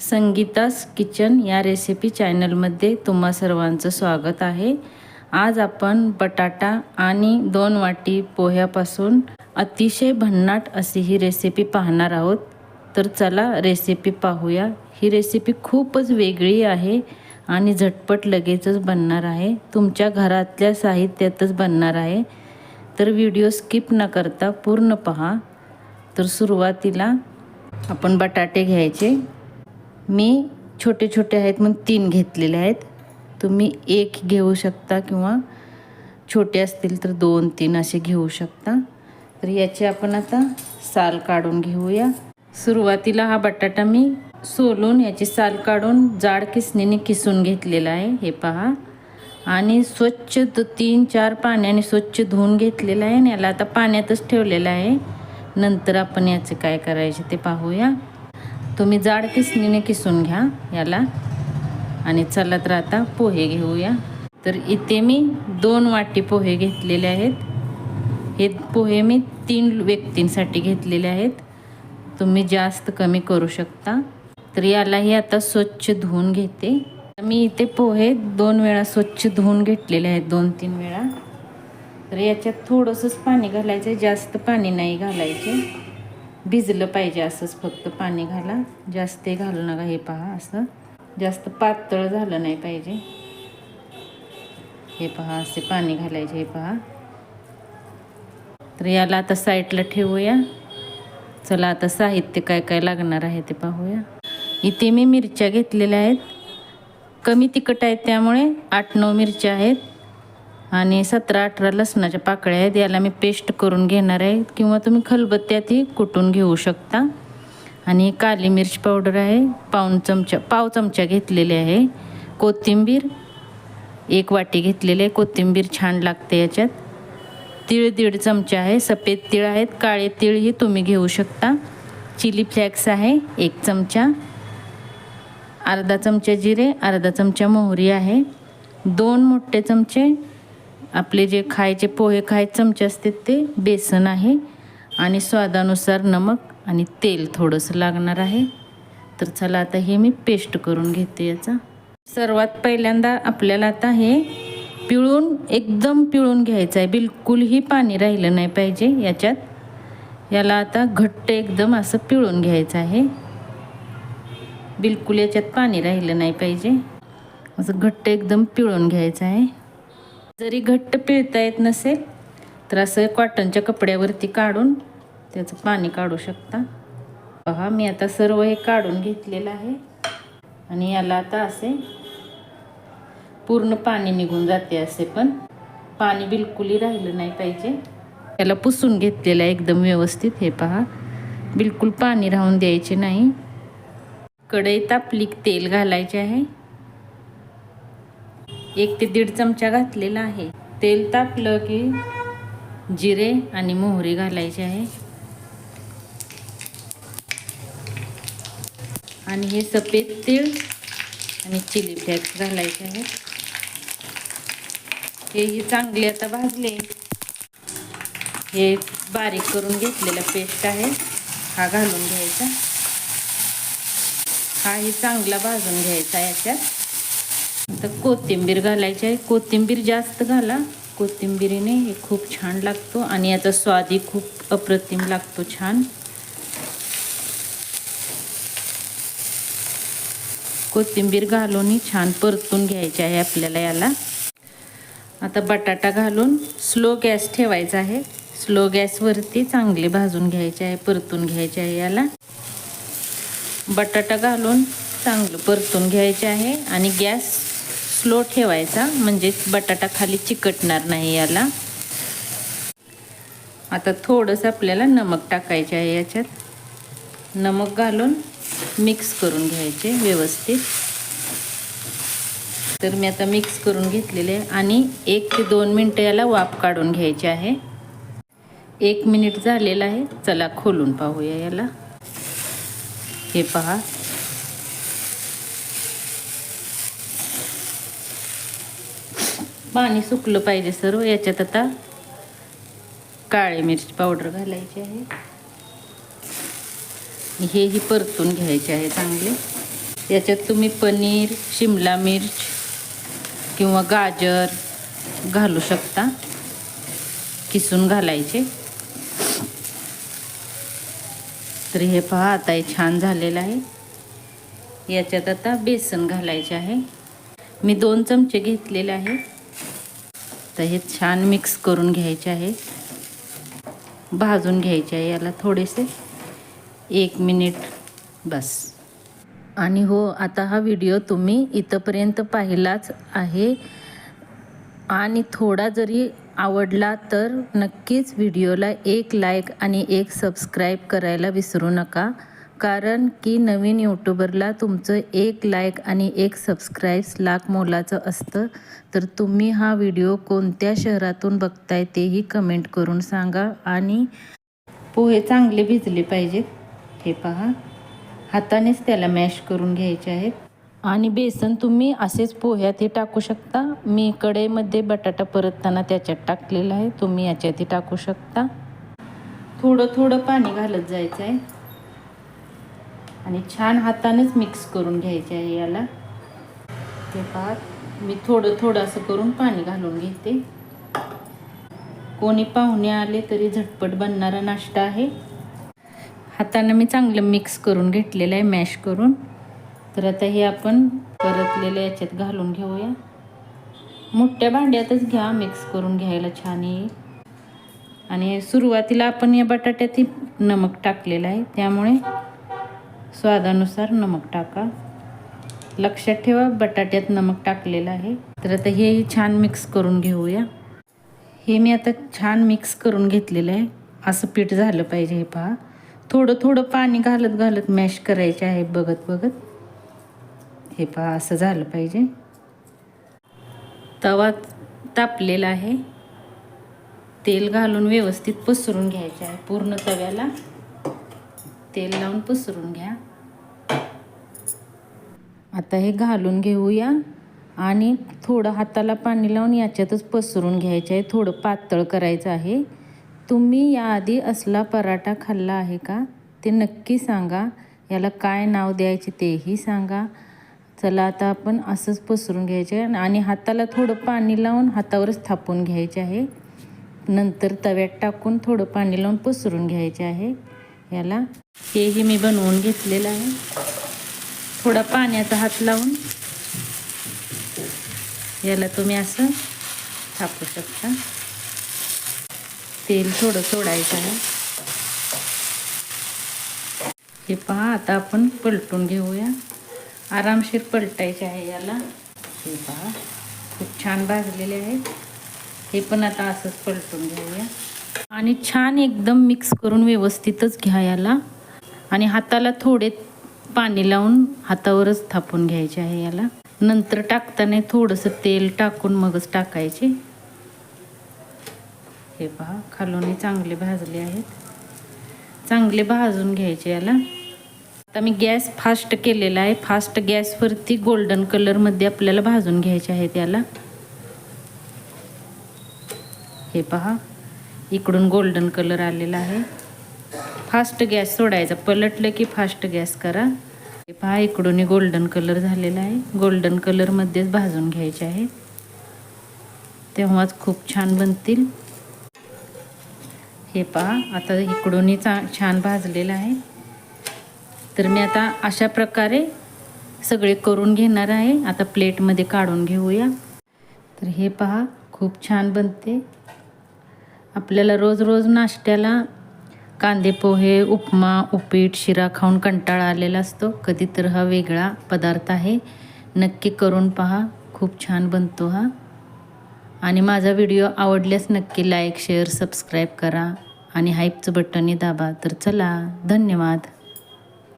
Sangeeta's kitchen या recipe चॅनलमध्ये तुम्हा सर्वांचं स्वागत आहे. आज आपण बटाटा आणि दोन वाटी पोह्यापासून अतिशय भन्नाट अशी ही रेसिपी पाहणार आहोत. तर चला रेसिपी पाहूया. ही रेसिपी खूपच वेगळी आहे आणि झटपट लगेचच बनणार आहे. तुमच्या घरातल्या साहित्यातच बनणार आहे. तर व्हिडिओ स्किप न करता पूर्ण पहा. तर सुरुवातीला आपण बटाटे घ्यायचे. मी छोटे छोटे आहेत मग तीन घेतलेले आहेत. तुम्ही एक घेऊ शकता किंवा छोटे असतील तर दोन तीन असे घेऊ शकता. तर याची आपण आता साल काढून घेऊया. सुरुवातीला हा बटाटा मी सोलून याची साल काढून जाड किसणीने किसून घेतलेला आहे. हे पहा. आणि स्वच्छ तीन चार पाण्याने स्वच्छ धुवून घेतलेलं आहे आणि याला आता पाण्यातच ठेवलेलं आहे. नंतर आपण याचं काय करायचे ते पाहूया. तुम्ही जाड किसणीने किसून घ्या याला. आणि चला तर आता पोहे घेऊया. तर इथे मी दोन वाटी पोहे घेतलेले आहेत. हे पोहे मी तीन व्यक्तींसाठी घेतलेले आहेत. तुम्ही जास्त कमी करू शकता. तर यालाही आता स्वच्छ धुवून घेते. मी इथे पोहे दोन वेळा स्वच्छ धुवून घेतलेले आहेत दोन तीन वेळा. तर याच्यात थोडंसंच पाणी घालायचं जास्त पाणी नाही घालायचे भिजलं पाहिजे असंच फक्त पाणी घाला. जास्त घालू नका हे पहा असं. जास्त पातळ झालं नाही पाहिजे. हे पहा असे पाणी घालायचे हे पहा. तर याला आता साईडला ठेवूया. चला आता साहित्य काय काय लागणार आहे ते पाहूया. इथे मी मिरच्या घेतलेल्या आहेत. कमी तिखट आहेत त्यामुळे आठ नऊ मिरच्या आहेत. आणि सतरा अठरा लसणाच्या पाकळ्या आहेत. याला मी पेस्ट करून घेणार आहे. किंवा तुम्ही खलबत्त्यातही कुटून घेऊ शकता. आणि काली मिरच पावडर आहे. पाऊन चमचा पाव चमचा घेतलेले आहे. कोथिंबीर एक वाटी घेतलेली आहे. कोथिंबीर छान लागते याच्यात. तीळ दीड चमचा आहे. सफेद तीळ आहेत. काळे तीळही तुम्ही घेऊ शकता. चिली फ्लॅक्स आहे. एक चमचा. अर्धा चमचा जिरे अर्धा चमचा मोहरी आहे. दोन मोठे चमचे आपले जे खायचे पोहे खाय चमचे असते ते बेसन आहे आणि स्वादानुसार नमक आणि तेल थोडंसं लागणार आहे. तर चला आता हे मी पेस्ट करून घेते याचा. सर्वात पहिल्यांदा आपल्याला आता हे पिळून एकदम पिळून घ्यायचं आहे. बिलकुलही पाणी राहिलं नाही पाहिजे याच्यात. याला आता घट्ट एकदम असं पिळून घ्यायचं आहे. बिलकुल याच्यात पाणी राहिलं नाही पाहिजे. असं घट्ट एकदम पिळून घ्यायचं आहे. जरी घट्ट पिळता येत नसेल तर असं कॉटनच्या कपड्यावरती काढून त्याचं पाणी काढू शकता. पहा मी आता सर्व हे काढून घेतलेलं आहे. आणि याला आता असे पूर्ण पाणी निघून जाते असे पण. पाणी बिलकुलही राहिलं नाही पाहिजे. त्याला पुसून घेतलेलं आहे एकदम व्यवस्थित. हे पहा बिलकुल पाणी राहून द्यायचे नाही. कढई तापली तेल घालायचे आहे. एक ते दीड चमचा घातलेला आहे. तेल तापलं की जिरे आणि मोहरी घालायची आहे. आणि हे सफेद तीळ आणि चिली फ्लेक्स घालायचे आहे. हेही चांगले आता भाजले. हे बारीक करून घेतलेला पेस्ट आहे. हा घालून घ्यायचा. हाही चांगला भाजून घ्यायचा याच्यात. आता कोथिंबीर घालायची आहे. कोथिंबीर जास्त घाला. कोथिंबीरीने हे खूप छान लागतो आणि याचा स्वादही खूप अप्रतिम लागतो छान. कोथिंबीर घालूनही छान परतून घ्यायचे आहे आपल्याला याला. आता बटाटा घालून स्लो गॅस ठेवायचा आहे. स्लो गॅसवरती चांगले भाजून घ्यायचे आहे परतून घ्यायचे आहे याला. बटाटा घालून चांगलं परतून घ्यायचे आहे आणि गॅस स्लो ठेवायचा म्हणजे बटाटा खाली चिकटणार नाही याला. आता थोडंसं आपल्याला नमक टाकायचे आहे याच्यात. नमक घालून मिक्स करून घ्यायचे व्यवस्थित. तर मी आता मिक्स करून घेतलेले आहे आणि एक ते दोन मिनटं याला वाफ काढून घ्यायचे आहे. एक मिनिट झालेलं आहे चला खोलून पाहूया याला. हे पहा. पाणी सुकलं पाहिजे सर्व याच्यात आता काळी मिरची पावडर घालायची आहे. हेही परतून घ्यायचे आहे चांगले. याच्यात तुम्ही पनीर शिमला मिर्च किंवा गाजर घालू शकता. किसून घालायचे. तर हे पहा आता हे छान झालेलं आहे. याच्यात आता बेसन घालायचे आहे. मी दोन चमचे घेतलेले आहे. तर हे छान मिक्स करून घ्यायचे आहे. भाजून घ्यायचे आहे याला थोडेसे. एक मिनिट बस. आणि हो आता हा व्हिडिओ तुम्ही इथंपर्यंत पाहिलाच आहे. आणि थोडा जरी आवडला तर नक्कीच व्हिडिओला एक लाईक आणि एक सबस्क्राईब करायला विसरू नका. कारण की नवीन यूट्यूबरला तुमचं एक लाईक आणि एक सबस्क्राईब्स लाख मोलाचं असतं. तर तुम्ही हा व्हिडिओ कोणत्या शहरातून बघताय तेही कमेंट करून सांगा आणि पोहे चांगले भिजले पाहिजेत. हे पहा. हातानेच त्याला मॅश करून घ्यायचे आहेत. आणि बेसन तुम्ही असेच पोह्यात हे टाकू शकता. मी कढईमध्ये बटाटा परतताना त्याच्यात टाकलेला आहे. तुम्ही याच्यातही टाकू शकता. थोडं थोडं पाणी घालत जायचं आहे आणि छान हातानेच मिक्स करून घ्यायचे आहे याला. ते पहा मी थोडं थोडं असं करून पाणी घालून घेते. कोणी पाहुणे आले तरी झटपट बनणारा नाश्ता आहे. हातानं मी चांगलं मिक्स करून घेतलेलं आहे मॅश करून. तर आता हे आपण परतलेलं याच्यात घालून घेऊया. मोठ्या भांड्यातच घ्या मिक्स करून घ्यायला छान येईल आणि सुरुवातीला आपण या बटाट्यात नमक टाकलेलं आहे त्यामुळे स्वादानुसार नमक टाका. लक्षात ठेवा बटाट्यात नमक टाकलेलं आहे. तर आता हेही छान मिक्स करून घेऊया. हे मी आता छान मिक्स करून घेतलेलं आहे. असं पीठ झालं पाहिजे हे पहा. थोडं थोडं पाणी घालत घालत मॅश करायचे आहे बघत बघत. हे पहा असं झालं पाहिजे. तवा तापलेला आहे. तेल घालून व्यवस्थित पसरून घ्यायचे आहे पूर्ण तव्याला. तेल लावून पसरून घ्या. आता हे घालून घेऊया आणि थोडं हाताला पाणी लावून याच्यातच पसरून घ्यायचं आहे. थोडं पातळ करायचं आहे. तुम्ही याआधी असला पराठा खाल्ला आहे का ते नक्की सांगा. याला काय नाव द्यायचे तेही सांगा. चला आता आपण असंच पसरून घ्यायचे आणि हाताला थोडं पाणी लावून हातावरच थापून घ्यायचे आहे. नंतर तव्यात टाकून थोडं पाणी लावून पसरून घ्यायचे आहे. याला हेही मी बनवून घेतलेलं आहे. थोडा पाण्याचा हात लावून याला तुम्ही असं थापू शकता. तेल थोडं सोडायचं आहे. हे पहा आता आपण पलटून घेऊया. आरामशीर पलटायचे आहे याला. हे पहा खूप छान भाजलेले आहेत. हे पण आता असंच पलटून घेऊया. आणि छान एकदम मिक्स करून व्यवस्थितच घ्या याला. आणि हाताला थोडे पाणी लावून हातावरच थापून घ्यायचे आहे याला. नंतर टाकताना थोडंसं तेल टाकून मगच टाकायचे. हे पहा खालून चांगले भाजले आहेत. चांगले भाजून घ्यायचे याला. आता मी गॅस फास्ट केलेला आहे. फास्ट गॅसवरती गोल्डन कलरमध्ये आपल्याला भाजून घ्यायचे आहेत याला. हे पहा इकडून गोल्डन कलर आलेला आहे. फास्ट गॅस सोडायचा. पलटलं की फास्ट गॅस करा. हे पहा इकडून गोल्डन कलर झालेला आहे. गोल्डन कलरमध्येच भाजून घ्यायचे आहे. तेव्हाच खूप छान बनतील. हे पहा आता इकडूनही चा छान भाजलेलं आहे. तर मी आता अशा प्रकारे सगळे करून घेणार आहे. आता प्लेटमध्ये काढून घेऊया. तर हे पहा खूप छान बनते. आपल्याला रोज रोज नाश्त्याला कांदे पोहे उपमा उपीट शिरा खाऊन कंटाळा आलेला असतो. कधी तर हा वेगळा पदार्थ आहे. नक्की करून पहा. खूप छान बनतो हा. आणि माझा व्हिडिओ आवडल्यास नक्की लाईक शेअर सबस्क्राईब करा. आणि हाईपचं बटनही दाबा. तर चला धन्यवाद.